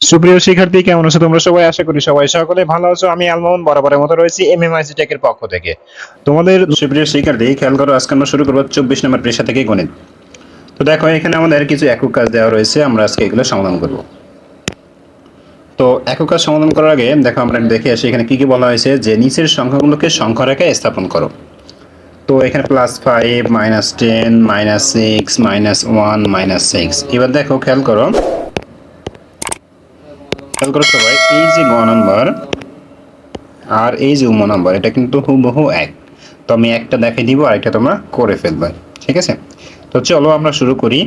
সুপ্রিয় শিক্ষার্থী, কেমন আছো তোমরা সবাই? আশা করি সবাই সকলে ভালো আছো। আমি আলমোহন বরাবরের মতো রয়েছি এমএমআইসি টেকের পক্ষ থেকে। তোমাদের সুপ্রিয় শিক্ষার্থী, খেয়াল করো, আজকে আমরা শুরু করব চব্বিশ নম্বর পেশা থেকে গণিত। তো দেখো, এখানে আমাদের কিছু একক কাজ দেওয়া রয়েছে, আমরা আজকে এগুলো সমাধান করব। তো একক কাজ সমাধান করার আগে, দেখো, আমরা দেখে আসি এখানে কি কি বলা হয়েছে, যে নিচের সংখ্যাগুলোকে সংখ্যা রেখায় স্থাপন করো। তো এখানে plus five minus ten minus six minus one minus six এবার দেখো, খেয়াল করো খেয়াল করো সবাই এই যে গ নাম্বার আর এই যে উম নাম্বার, এটা কিন্তু হুবহু এক। তো আমি একটা দেখাই দিব আর একটা তোমরা করে ফেলবে। ঠিক আছে? তো চলো আমরা শুরু করি।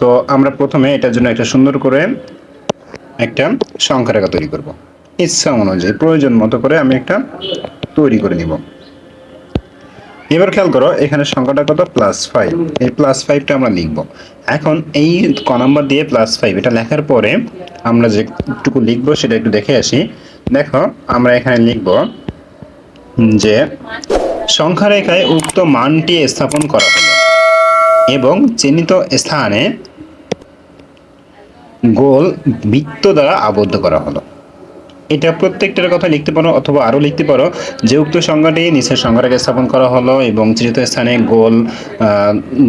তো আমরা প্রথমে এটার জন্য একটা সুন্দর করে একটা সংখ্যা রেখা তৈরি করব। ইচ্ছা অনুযায়ী, প্রয়োজন মতো করে আমি একটা তৈরি করে নিব। এবার খেয়াল করো, এখানে সংখ্যাটা কত? প্লাস ফাইভ এই প্লাস ফাইভটা আমরা লিখব। এখন এই ক নাম্বার দিয়ে প্লাস ফাইভ এটা লেখার পরে আমরা যেটুকু লিখব সেটা একটু দেখে আসি। দেখো, আমরা এখানে লিখব যে সংখ্যা রেখায় উক্ত মানটি স্থাপন করা হলো এবং চিহ্নিত স্থানে গোল বৃত্ত দ্বারা আবদ্ধ করা হলো। এটা প্রত্যেকটার কথা লিখতে পারো অথবা আরও লিখতে পারো। যে উক্ত সংখ্যাটি নিচের সংজ্ঞাটাকে স্থাপন করা হলো এবং চিহ্নিত স্থানে গোল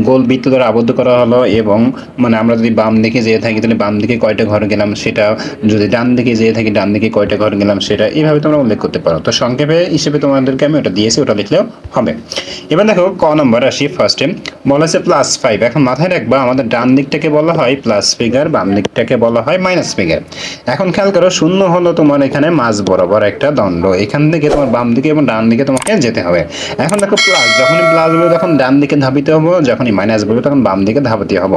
গোল বৃত্ত দ্বারা আবদ্ধ করা হলো এবং মানে আমরা যদি বাম দিকে যেয়ে থাকি তাহলে বাম দিকে কয়টা ঘর গেলাম সেটা, যদি ডান দিকে যেয়ে থাকি ডান দিকে কয়টা ঘর গেলাম সেটা এইভাবে তোমরা উল্লেখ করতে পারো। তো সংক্ষেপে হিসেবে তোমাদেরকে আমি ওটা দিয়েছি, ওটা লিখলেও হবে। এবার দেখো ক নম্বর আসি ফার্স্টে বলা আছে প্লাস ফাইভ এখন মাথায় রাখবা আমাদের ডান দিকটাকে বলা হয় প্লাস ফিগার বাম দিকটাকে বলা হয় মাইনাস ফিগার এখন খেয়াল করো, শূন্য হলো তোমার এখানে মাঝ বরাবর একটা দণ্ড। এখান থেকে তোমার বাম দিকে এবং ডান দিকে তোমাকে যেতে হবে। এখন দেখো প্লাস যখনই প্লাস বলবে তখন ডান দিকে ধাবিতে হব, যখনই মাইনাস বলবে তখন বাম দিকে ধাবিতে হব।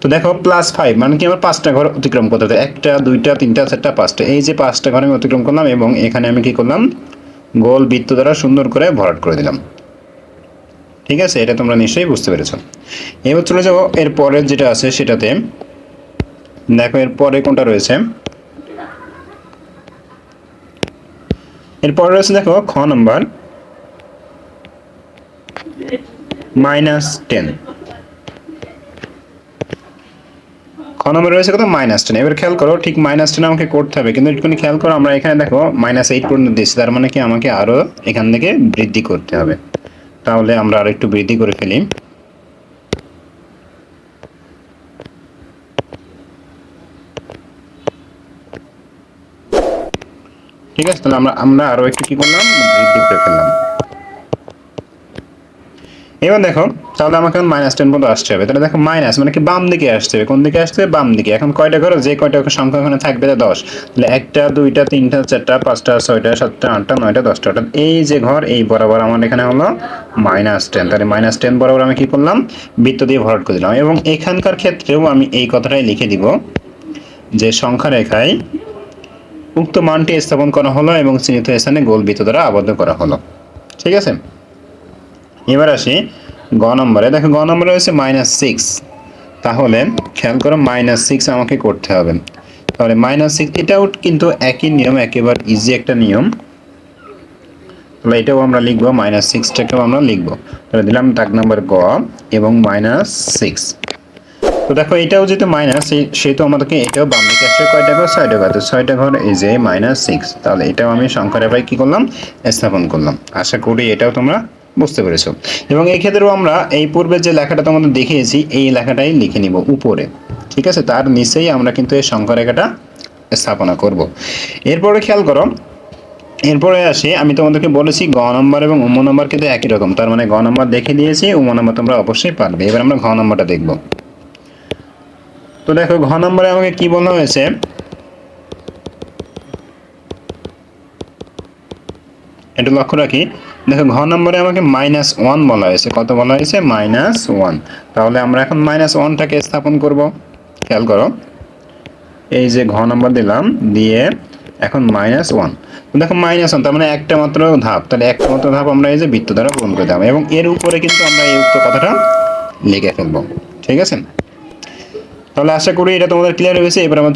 তো দেখো প্লাস ফাইভ মানে কি আমার পাঁচটা ঘর অতিক্রম করতে হবে একটা, দুইটা, তিনটা, চারটা, পাঁচটা। এই যে পাঁচটা ঘর আমি অতিক্রম করলাম এবং এখানে আমি কি করলাম? গোল বৃত্ত দ্বারা সুন্দর করে ভরাট করে দিলাম। ঠিক আছে? এটা তোমরা নিশ্চয়ই বুঝতে পেরেছ। এবার চলে যাব এর পরের যেটা আছে সেটাতে। দেখো এর পরে কোনটা রয়েছে? এরপর রয়েছে দেখো, খ নম্বর। Minus ten. খ নম্বর রয়েছে কত? Minus ten. এবার খেয়াল করো, ঠিক মাইনাস টেন আমাকে করতে হবে। কিন্তু একটুখানি খেয়াল করো, আমরা এখানে দেখো, মাইনাস এইট পর্যন্ত দিচ্ছি তার মানে কি আমাকে আরও এখান থেকে বৃদ্ধি করতে হবে। তাহলে আমরা আরও একটু বৃদ্ধি করে ফেলি। ঠিক আছে, তাহলে আমরা আমরা আরও একটু কি করলাম? বৃদ্ধি করে ফেললাম। এবার দেখো, তাহলে আমাকে মাইনাস টেন পর্যন্ত আসতে হবে। তাহলে দেখো মাইনাস মানে কি বাম দিকে আসতে হবে। কোন দিকে আসতে হবে? বাম দিকে। এখন কয়টা ঘর যে কয়টা সংখ্যা ওখানে থাকবে তা দশ। তাহলে একটা, দুইটা, তিনটা, চারটা, পাঁচটা, ছয়টা, সাতটা, আটটা, নয়টা, দশটা। অর্থাৎ এই যে ঘর, এই বরাবর আমার এখানে হলো মাইনাস টেন তাহলে মাইনাস টেন বরাবর আমি কি করলাম? বৃত্ত দিয়ে ভরাট করে দিলাম। এবং এখানকার ক্ষেত্রেও আমি এই কথাটাই লিখে দিব যে সংখ্যা রেখায় উক্ত মানটি স্থাপন করা হলো এবং চিহ্নিত স্থানে গোল বৃত্ত দ্বারা আবদ্ধ করা হলো। ঠিক আছে? এবার আসি গ নম্বরে। দেখো, গ নম্বরে রয়েছে মাইনাস সিক্স তাহলে খেয়াল করো মাইনাস সিক্স আমাকে করতে হবে। তাহলে মাইনাস সিক্স এটাও কিন্তু একই নিয়ম, একেবারে ইজি একটা নিয়ম। তাহলে এটাও আমরা লিখব মাইনাস সিক্সটাকেও আমরা লিখব। তাহলে দিলাম দাগ নাম্বার গ এবং মাইনাস সিক্স তো দেখো, এটাও যেহেতু মাইনাস সেহেতু আমাদেরকে এটাও বাম দিকে আসছে কয়টা ঘর? ছয়টা ঘর। তো ছয়টা ঘর এই যে মাইনাস সিক্স তাহলে এটাও আমি সংখ্যা রেখায় কী করলাম? স্থাপন করলাম। আশা করি এটাও তোমরা বুঝতে পেরেছ। এবং এই ক্ষেত্রেও আমরা এই পূর্বের যে লেখাটা তোমাদের দেখিয়েছি, এই লেখাটাই লিখে নিব উপরে। ঠিক আছে? তার নিচেই আমরা কিন্তু এই সংখ্যা রেখাটা স্থাপনা করব। এরপরে খেয়াল করো, এরপরে আসে, আমি তোমাদেরকে বলেছি গ নম্বর এবং উম নম্বর কিন্তু একই রকম। তার মানে গ নম্বর দেখে দিয়েছি, উম নম্বর তোমরা অবশ্যই পারবে। এবার আমরা ঘ নম্বরটা দেখব। তো দেখো, ঘ নম্বরে আমাকে কি বলা হয়েছে? এটা লক্ষ্য রাখি। দেখো, ঘ নম্বরে আমাকে মাইনাস ওয়ান বলা হয়েছে। কত বলা হয়েছে? মাইনাস ওয়ান তাহলে আমরা এখন মাইনাস ওয়ানটাকে স্থাপন করব। খেয়াল করো। এই যে ঘ নম্বর দিলাম, দিয়ে এখন মাইনাস ওয়ান দেখো মাইনাস ওয়ান তার মানে একটা মাত্র ধাপ। তাহলে একটা মাত্র ধাপ আমরা এই যে বৃত্ত দ্বারা পূরণ করে দেবো। এবং এর উপরে কিন্তু আমরা এই উক্ত কথাটা লিখে ফেলব। ঠিক আছে? তাহলে আশা করি এটা তোমাদের ক্লিয়ার হয়েছে এবার আমার